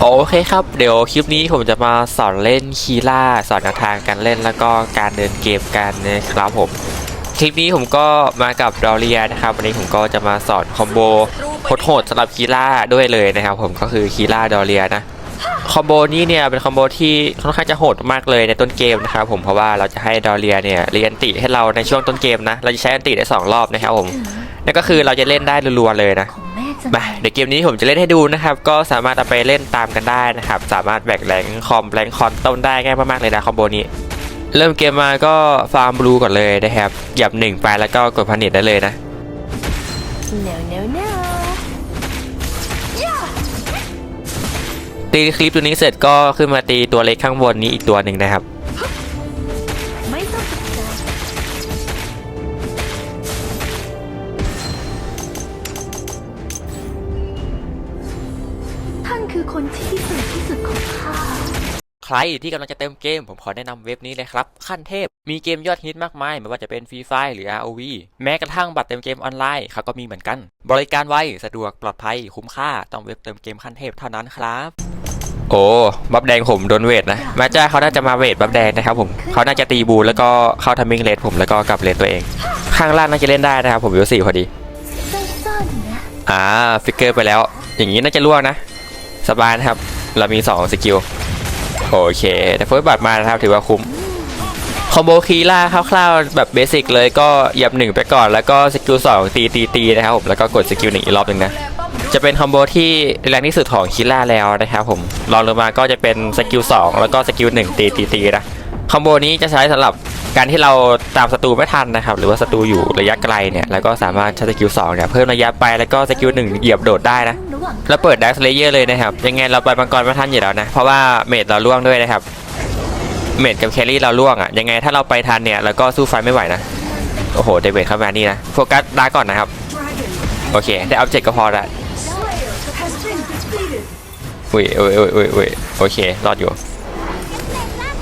โอเคครับ เดี๋ยวคลิปนี้ผมจะมาสอนเล่นคีล่าสอนแนวทางการเล่นแล้วก็การเดินเกมกันนะครับผม คลิปนี้ผมก็มากับดอเรียนะครับ วันนี้ผมก็จะมาสอนคอมโบโหดๆสำหรับคีล่าด้วยเลยนะครับ ผมก็คือคีล่าดอเรียนะคอมโบนี้เนี่ยเป็นคอมโบที่ค่อนข้างจะโหดมากเลยในต้นเกมนะครับผมเพราะว่าเราจะให้ดอเรียเนี่ยเรียนติให้เราในช่วงต้นเกมนะเราจะใช้อันติได้สองรอบนะครับผมนั่นก็คือเราจะเล่นได้รัวๆเลยนะ ม่จะมาเดี๋ยวเกมนี้ผมจะเล่นให้ดูนะครับ ก็สามารถเอาไปเล่นตามกันได้นะครับ สามารถแบกแรงคอมแรงคอนต้นได้ง่ายมากๆเลยนะคอมโบนี้ เริ่มเกมมาก็ฟาร์มบลูก่อนเลยนะครับหยับหนึ่งไปแล้วก็กดพันิตได้เลยนะเนวเนวเนวตีคลิปตัวนี้เสร็จก็ขึ้นมาตีตัวเล็กข้างบนนี้อีกตัวหนึ่งนะครับ ใครที่กำลังจะเติมเกม ผมขอแนะนำเว็บนี้เลยครับ ขั้นเทพ มีเกมยอดฮิตมากมาย ไม่ว่าจะเป็นฟรีไฟหรือ ROV แม้กระทั่งบัตรเติมเกมออนไลน์เขาก็มีเหมือนกัน บริการไว สะดวกปลอดภัย คุ้มค่า ต้องเว็บเติมเกมขั้นเทพเท่านั้นครับ โอ้บัฟแดงผมโดนเวทนะแม้จ้าเขาน่าจะมาเวทบัฟแดงนะครับผมเขาน่าจะตีบูแล้วก็เข้าทัมมิ่งเลนผมแล้วก็กลับเลนตัวเอง ข้างล่างน่าจะเล่นได้นะครับผมอยู่สี่พอดีอ่าฟิกเกอร์ไปแล้ว อย่างนี้น่าจะล่วงนะ สบายนะครับ เรามี 2 สกิล โอเค แต่เฟิร์สบัตรมานะครับถือว่าคุ้มคอมโบคีล่าคร่าวๆแบบเบสิกเลยก็เหยับหนึ่งไปก่อน แล้วก็สกิลสองตีตีตีนะครับผมแล้วก็กดสกิลหนึ่งอีกรอบหนึ่งนะจะเป็นคอมโบที่แรงที่สุดของคีล่าแล้วนะครับผมรองลงมาก็จะเป็นสกิลสองแล้วก็สกิลหนึ่งตีตีตีนะ คอมโบนี้จะใช้สำหรับการที่เราตามศัตรูไม่ทันนะครับ หรือว่าศัตรูอยู่ระยะไกลเนี่ยแล้วก็สามารถใช้สกิล2เนี่ยเพิ่มระยะไปแล้วก็สกิล1เหยียบโดดได้นะแล้วเปิดดักสเลเยอร์เลยนะครับยังไงเราไปมังกรไม่ทันอยู่แล้วนะเพราะว่าเมดเราล่วงด้วยนะครับเมดกับแครี่เราล่วงอะยังไงถ้าเราไปทันเนี่ยเราก็สู้ไฟไม่ไหวนะโอ้โหเดวิดเข้ามานี่นะโฟกัสดาก่อนนะครับโอเคได้อัพเจ็ดก็พอละ has been defeated อุ้ยอุ้ยอุ้ยอุ้ยอุ้ยโอเครอดอยู่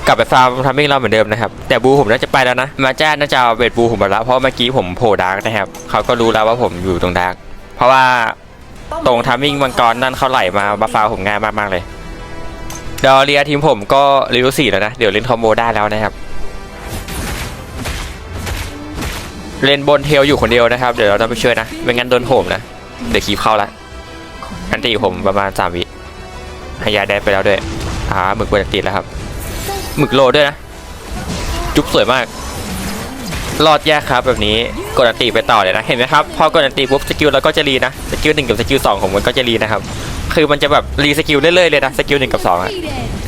กลับไปฟาร์มทำมิ่งเราเหมือนเดิมนะครับ แต่บูผมน่าจะไปแล้วนะ มาจ้าน่าจะเอาเวทบูผมมาแล้วเพราะเมื่อกี้ผมโผล่ดาร์กนะครับเขาก็รู้แล้วว่าผมอยู่ตรงดาร์กเพราะว่าตรงทามมิ่งมังกรนั่นเขาไหลมาบัฟฟ้าผมง่ายมากๆเลยดอเรียทีมผมก็รีวิวสี่แล้วนะเดี๋ยวเล่นคอมโบได้แล้วนะครับเล่นบนเทลอยู่คนเดียวนะครับ เดี๋ยวเราต้องไปช่วยนะไม่งั้นโดนโหมนะเดี๋ยวคีบเข้าละอันตีผมประมาณสามวิห้ยาได้ไปแล้วด้วยอ่าหมึกบนติดแล้วครับ หมึกโลด้วยนะ จุ๊บสวยมาก รอดแยกครับแบบนี้กดอันตีไปต่อเลยนะ เห็นไหมครับ พอกดอันตีปุ๊บสกิลแล้วก็จะรีนะ สกิลหนึ่งกับสกิลสองของมันก็จะรีนะครับ คือมันจะแบบรีสกิลเรื่อยๆเลยนะ สกิลหนึ่งกับสองอะ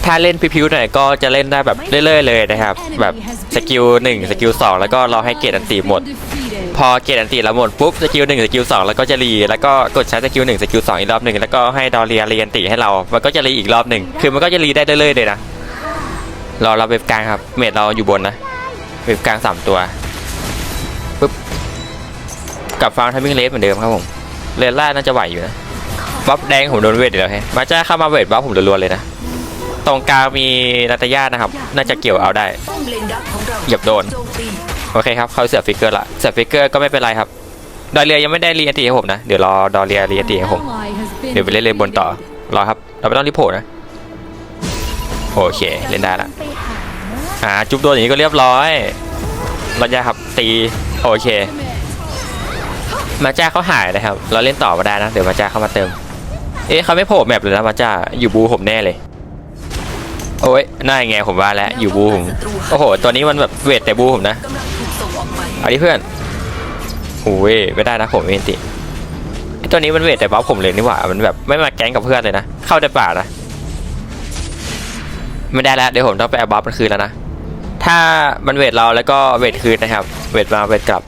ถ้าเล่นพิวๆหน่อยก็จะเล่นได้แบบเรื่อยๆเลยนะครับ แบบสกิลหนึ่งสกิลสองแล้วก็รอให้เกรดอันตีหมด พอเกรดอันตีเราหมดปุ๊บสกิลหนึ่งสกิลสองแล้วก็จะรีแล้วก็กดใช้สกิลหนึ่งสกิลสองอีกรอบหนึ่งแล้วก็ให้ดอเรียเรียนตีให้เรา มันก็จะรีอีกรอบหนึ่งคือมันก็จะรีได้เรื่อยๆเลยนะ รอเราเว็บกลางครับ เมดเราอยู่บนนะ เว็บกลางสามตัวปุ๊บกลับฟาร์มทัมมิ่งเลสเหมือนเดิมครับผมเลนล่าน่าจะไหวอยู่นะบัฟแดงผมโดนเวทอีกแล้วแฮะมาจ้าเข้ามาเวทบัฟผมรัวๆเลยนะตรงกลางมีนาตาย่านะครับ น่าจะเกี่ยวเอาได้เหยียบโดน โอเคครับ เขาเสียฟิกเกอร์ละเสียฟิกเกอร์ก็ไม่เป็นไรครับ ดอเรียยังไม่ได้เรียนตีให้ผมนะ เดี๋ยวรอดอเรียเรียนตีให้ผม เดี๋ยวไปเล่นเลนบนต่อ รอครับ เราไม่ต้องรีโผล่นะ โอเคเล่นได้ละไปหาอ่าจุ๊บโดนอย่างนี้ก็เรียบร้อยรอดยาครับตีโอเค มาจ้าเขาหายนะครับ เราเล่นต่อมาได้นะเดี๋ยวมาจ้าเข้ามาเติม เอ๊ะเขาไม่โผล่แมปเลยนะมาจ้าอยู่บูผมแน่เลย โอ้ยน่าไงผมว่าแล้วอยู่บูผมโอ้โหตัวนี้มันแบบเวทแต่บูผมนะกำลังถูกส่งออกไปเอาดิเพื่อนโอ้ยไม่ได้นะผมเอนติไอตัวนี้มันเวทแต่บัฟผมเลยนี่หว่ามันแบบไม่มาแก๊งกับเพื่อนเลยนะ เข้าในป่านะ ไม่ได้แล้วเดี๋ยวผมต้องไปเอาบัฟมันคืนแล้วนะ ถ้ามันเวทเราแล้วก็เวทคืนนะครับ เวทมาเวทกลับ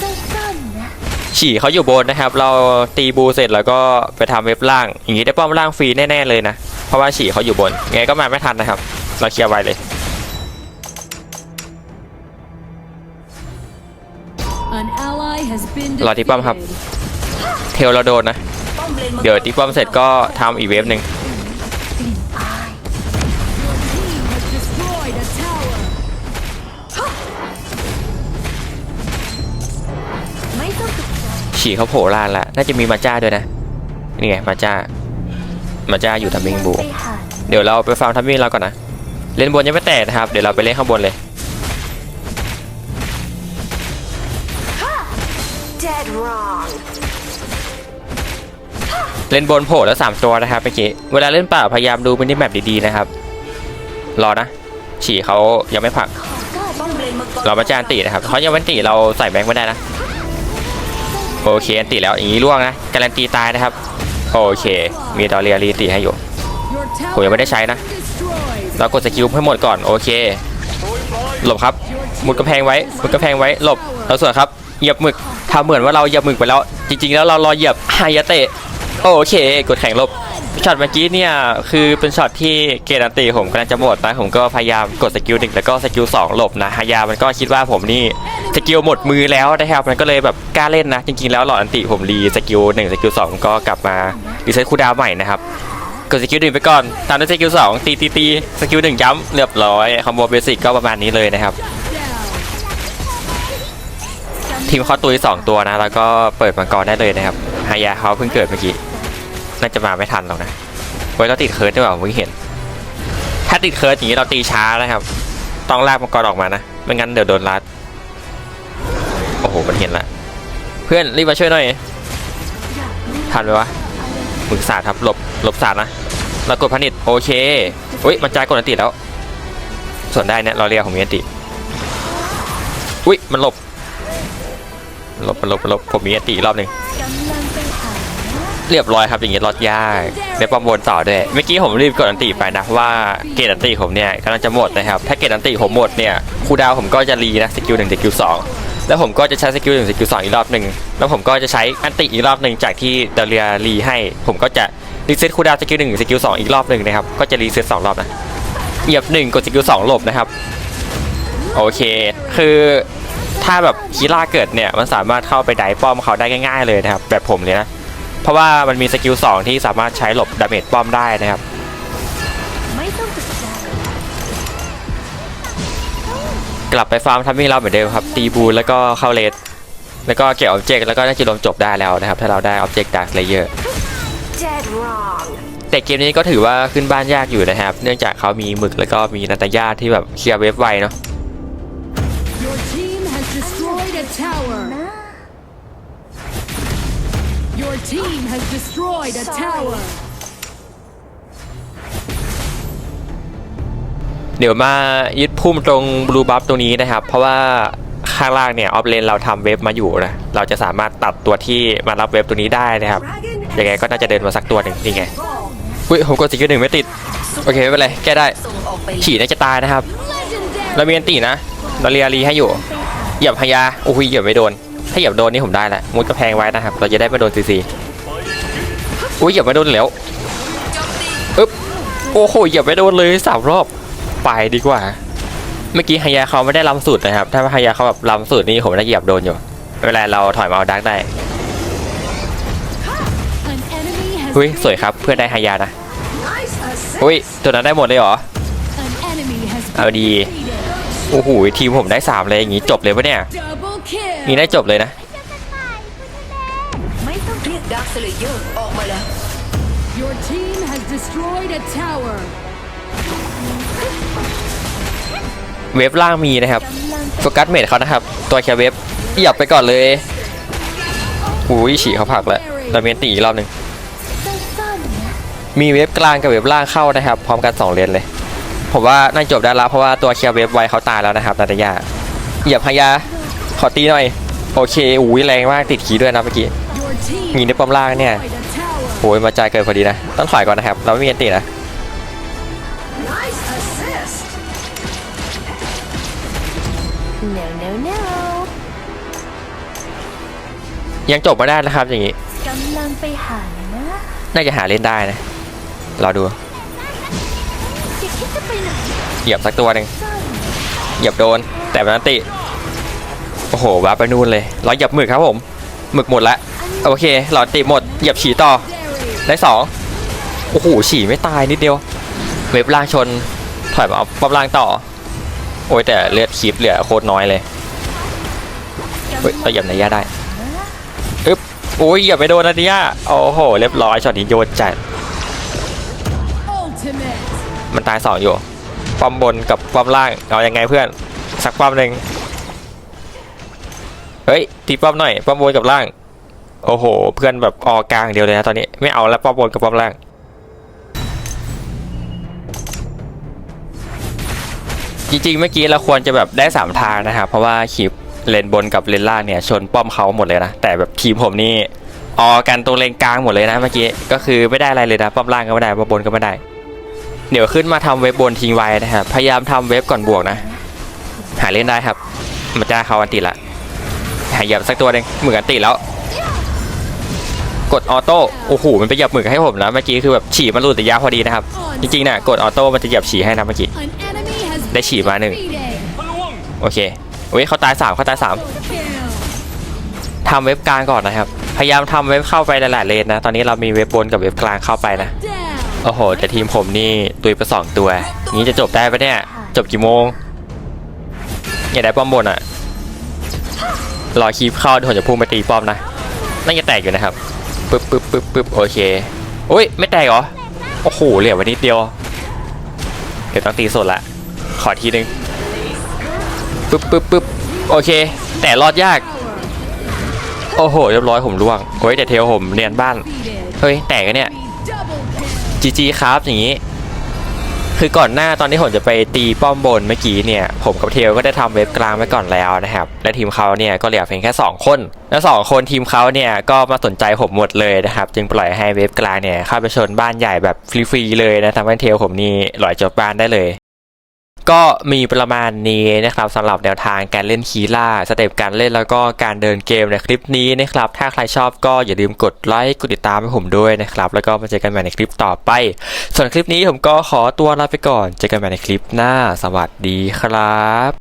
สั้นๆนะฉี่เขาอยู่บนนะครับ เราตีบูเสร็จแล้วก็ไปทำเว็บล่าง อย่างนี้ได้ป้อมล่างฟรีแน่ๆเลยนะ เพราะว่าฉี่เขาอยู่บน ไงก็มาไม่ทันนะครับ เราเคลียร์ไวเลย รอที่ป้อมครับ เทลเราโดนนะป้อม เดี๋ยวตีป้อมเสร็จก็ทำอีกเวฟหนึ่งฉี่เขาโผล่ล่างแล้วน่าจะมีมาจ้าด้วยนะ นี่ไงมาจ้า มาจ้าอยู่ทัมมิงบู เดี๋ยวเราไปฟาร์มทัมมิงเราก่อนนะ เล่นบนยังไม่แตกนะครับ เดี๋ยวเราไปเล่นข้างบนเลย เล่นบนโผล่แล้วสามตัวนะครับเมื่อกี้เวลาเล่นป่าพยายามดูมินิแมปดีๆนะครับ รอนะ ฉี่เขายังไม่ผลัก เรามาจานตีนะครับเขายังไม่อันตีเราใส่แบงค์ไม่ได้นะ โอเคอันตีแล้วอย่างนี้ล่วงนะการันตีตายนะครับ โอเค มีดอเรียรีตีให้อยู่ผมยังไม่ได้ใช้นะ เรากดสกิลให้หมดก่อนโอเค หลบครับมุดกระแพงไว้มุดกระแพงไว้หลบเราส่วนครับเหยียบหมึกทำเหมือนว่าเราเหยียบหมึกไปแล้ว จริง ๆ แล้วเรารอเหยียบไฮยาเตะ โอเค กดแข่งลบช็อตเมื่อกี้เนี่ย คือเป็นช็อตที่เกณฑ์อันตีผมกำลังจะหมดนะผมก็พยายามกดสกิลหนึ่งแล้วก็สกิลสองหลบนะฮายามันก็คิดว่าผมนี่สกิลหมดมือแล้วนะครับมันก็เลยแบบกล้าเล่นนะ จริงๆแล้วหลอดอันติผมรีสกิลหนึ่งสกิลสองก็กลับมารีเซ็ตคูดาวใหม่นะครับกดสกิลหนึ่งไปก่อนตามด้วยสกิลสองตีตีตีสกิลหนึ่งย้ำเรียบร้อยคอมโบเบสิกก็ประมาณนี้เลยนะครับทีมเขาตัวที่สองตัวนะ แล้วก็เปิดมังกรได้เลยนะครับฮายาเขาเพิ่งเกิดเมื่อกี้ น่าจะมาไม่ทันหรอกนะเฮ้ยเราติดเคิร์ดด้วยเปล่าผมเพิ่งเห็น ถ้าติดเคิร์ดอย่างนี้เราตีช้านะครับ ต้องลากมังกรออกมานะ ไม่งั้นเดี๋ยวโดนรัด โอ้โห มันเห็นละ เพื่อนรีบมาช่วยหน่อย ทันไหมวะมึงสาดครับ หลบ หลบสาดนะเรากดพนิดโอเคอุ้ย มันจ่ายกดอันติแล้ว ส่วนได้เนี่ยเราเรียกของมีอันติ อุ้ย มันหลบ หลบ มันหลบ มันหลบ ผมมีอันติรอบหนึ่ง เรียบร้อยครับอย่างเงี้รอดยากได้ปั๊มบนต่อด้วยเมื่อกี้ผมรีบกดอันติไปนะเพราะว่าเกรดอันติผมเนี่ยกำลังจะหมดนะครับถ้าเกรดอันติผมหมดเนี่ยคูดาวผมก็จะรีนะสกิลหนึ่งสกิลสองแล้วผมก็จะใช้สกิลหนึ่งสกิลสองอีกรอบหนึ่งแล้วผมก็จะใช้อันติอีกรอบหนึ่งจากที่เดเรียรีให้ ผมก็จะรีเซ็ตคูดาวสกิลหนึ่งสกิลสองอีกรอบหนึ่งนะครับก็จะรีเซ็ตสองรอบนะเหยียบหนึ่งกดสกิลสองหลบนะครับโอเค คือถ้าแบบคีล่าเกิดเนี่ยมันสามารถเข้าไปไดป้อมเขาได้ง่าย ๆเลยนะครับแบบผมเลยนะ เพราะว่ามันมีสกิล2ที่สามารถใช้หลบดาเมจป้อมได้นะครับกลับไปฟาร์มทัมมิ่งเราเหมือนเดิมครับ ตีบูลแล้วก็เข้าเลสแล้วก็เก็บออบเจกต์แล้วก็น่าจะรวมจบได้แล้วนะครับ ถ้าเราได้ออบเจกต์ดาร์คเลเยอร์แต่เกมนี้ก็ถือว่าขึ้นบ้านยากอยู่นะครับ เนื่องจากเขามีหมึกแล้วก็มีนาตาญาที่แบบเคลียร์เวฟไวเนาะ Your team has destroyed a tower. นะ Your team has destroyed a tower. เดี๋ยวมายึดพุ่มตรงบลูบัฟตรงนี้นะครับ เพราะว่าข้างล่างเนี่ยออฟเลนเราทำเวฟมาอยู่นะเราจะสามารถตัดตัวที่มารับเวฟตัวนี้ได้นะครับ dragon ยังไงก็น่าจะเดินมาสักตัวหนึ่งนี่ไงอุ้ยผมกดสกิลหนึ่งไม่ติดโอเคไม่เป็นไรแก้ได้ส่งออกไปฉี่น่าจะตายนะครับ Legendary. เรามีอันตีนะเราเรียรีให้อยู่เหยียบพยาโอ้ยเหยียบไม่โดนถ้า เหยียบโดนนี่ผมได้แหละมุดกระแพงไว้นะครับ เราจะได้ไม่โดนซีซีอุ้ยเหยียบไม่โดนแล้วอึ๊บโอ้โหเหยียบไม่โดนเลยสามรอบไปดีกว่า เมื่อกี้ฮายาเขาไม่ได้ลำสุดนะครับ ถ้าฮายาเขาแบบลำสุดนี่ผมน่าจะเหยียบโดนอยู่เป็นไรเราถอยมาเอาดักได้ An enemy has อุ้ยสวยครับเพื่อนได้ฮายานะ nice assist อุ้ยตัวนั้นได้หมดเลยเหรอเอาดีโอ้โหทีมผมได้สามเลยอย่างงี้จบเลยปะเนี่ย Double kill. นี่ได้จบเลยนะ ไม่ต้องเรียกดักสเลเยอร์ออกมาแล้ว Your team has destroyed a tower. เว็บล่างมีนะครับกำลังโฟกัสเมดเขานะครับ ตัวแคร์เว็บเหยียบไปก่อนเลยอุ้ยฉี่เขาผลักแล้วดาเมนตีอีกรอบหนึ่งสั้นๆนะมีเว็บกลางกับเว็บล่างเข้านะครับ พร้อมกัน2เลนเลยผมว่าน่าจบได้แล้วเพราะว่าตัวเคลียร์เว็บไวเขาตายแล้วนะครับนาตายาเหยียบพยา ขอตีหน่อย โอเคอุ้ยแรงมากติดขีด้วยนะเมื่อกี้ Your team มีในป้อมล่างเนี่ย destroyed a tower. โอ้ยมาจ่ายเกินพอดีนะ ต้องถอยก่อนนะครับ เราไม่มีอันตีนะ nice assist เนวเนวเนวยังจบไม่ได้นะครับอย่างนี้กำลังไปหานะน่าจะหาเล่นได้นะรอดูอย่าคิดจะไปไหนเหยียบสักตัวหนึ่งสั้นเหยียบโดน แต่มันอันติ โอ้โหว้าไปนู่นเลยเราเหยียบหมึกครับผมหมึกหมดละโอเคหลอดติหมดหยียบฉีต่อได้สองโอ้โหฉีไม่ตายนิดเดียว เว็บล่างชนถอยมาเอาป้อมล่างต่อ โอ้ยแต่เลือดคีบเหลือโคตรน้อยเลยเฮ้ยเราหยียบในย่าได้อึ๊บโอ้ยอย่าไปโดนนเนี้ยโอ้โหเรียบร้อยช็อตนี้โยนจัดมันตายสองอยู่ป้อมบนกับป้อมล่างเอาอยังไงเพื่อนสักป้อมหนึ่ง ฮ้ยตีป้อมหน่อยป้อมบนกับล่าง โอ้โห เพื่อนแบบออกกลางเดียวเลยนะตอนนี้ไม่เอาแล้วป้อมบนกับป้อมล่างจริงๆเมื่อกี้เราควรจะแบบได้สามทางนะครับเพราะว่าคลิปเลนบนกับเลนล่างเนี่ยชนป้อมเขาหมดเลยนะ แต่แบบทีมผมนี่ออกันตรงเลนกลางหมดเลยนะเมื่อกี้ก็คือไม่ได้อะไรเลยนะป้อมล่างก็ไม่ได้ป้อมบนก็ไม่ได้ เดี๋ยวขึ้นมาทำเว็บบนทิ้งไว้นะครับพยายามทำเว็บก่อนบวกนะ หาเล่นได้ครับมันจะเขาอันติละ เหยียบสักตัวหนึ่งหมึกอันติแล้ว กดออโต้โอ้โหมันไปเหยียบหมึกให้ผมนะเมื่อกี้คือแบบฉี่มันหลุดแต่ยาพอดีนะครับ จริงๆน่ะกดออโต้มันจะเหยียบฉี่ให้นะเมื่อกี้ได้ฉี่มาหนึ่งโอเคเว้ยเขาตายสามเขาตายสามทำเว็บกลางก่อนนะครับ พยายามทำเว็บเข้าไปหลายๆเลนนะ ตอนนี้เรามีเว็บบนกับเว็บกลางเข้าไปนะ โอ้โห แต่ทีมผมนี่ตุยไปสองตัว นี้จะจบได้ปะเนี่ย จบกี่โมง อย่าได้ป้อมบนอะ รอคีบเข้าเดี๋ยวผมจะพุ่งไปตีป้อมนะน่าจะแตกอยู่นะครับปึ๊บปึ๊บปึ๊บปึ๊บโอเคโอ้ยไม่แตกเหรอโอ้โหเหลือไว้นิดเดียวเดี๋ยวต้องตีสดละขอทีนึงปึ๊บปึ๊บปึ๊บโอเค แต่รอดยาก โอ้โหเรียบร้อยผมร่วงโอ้ยแต่เทลผมเนียนบ้านเฮ้ยแตกกันเนี่ยจีจีครับอย่างนี้ คือก่อนหน้าตอนที่ผมจะไปตีป้อมบนเมื่อกี้เนี่ย ผมกับเทลก็ได้ทำเว็บกลางไว้ก่อนแล้วนะครับ และทีมเขาเนี่ยก็เหลือเพียงแค่ 2 คน และ 2 คนทีมเขาเนี่ยก็มาสนใจผมหมดเลยนะครับ จึงปล่อยให้เว็บกลางเนี่ยเข้าไปชนบ้านใหญ่แบบฟรีๆเลยนะทำให้เทลผมนี่ลอยจบบ้านได้เลย ก็มีประมาณนี้นะครับสำหรับแนวทางการเล่นคีล่าสเต็ปการเล่นแล้วก็การเดินเกมในคลิปนี้นะครับ ถ้าใครชอบก็อย่าลืมกดไลค์กดติดตามให้ผมด้วยนะครับ แล้วก็มาเจอกันใหม่ในคลิปต่อไป ส่วนคลิปนี้ผมก็ขอตัวลาไปก่อน เจอกันใหม่ในคลิปหน้า สวัสดีครับ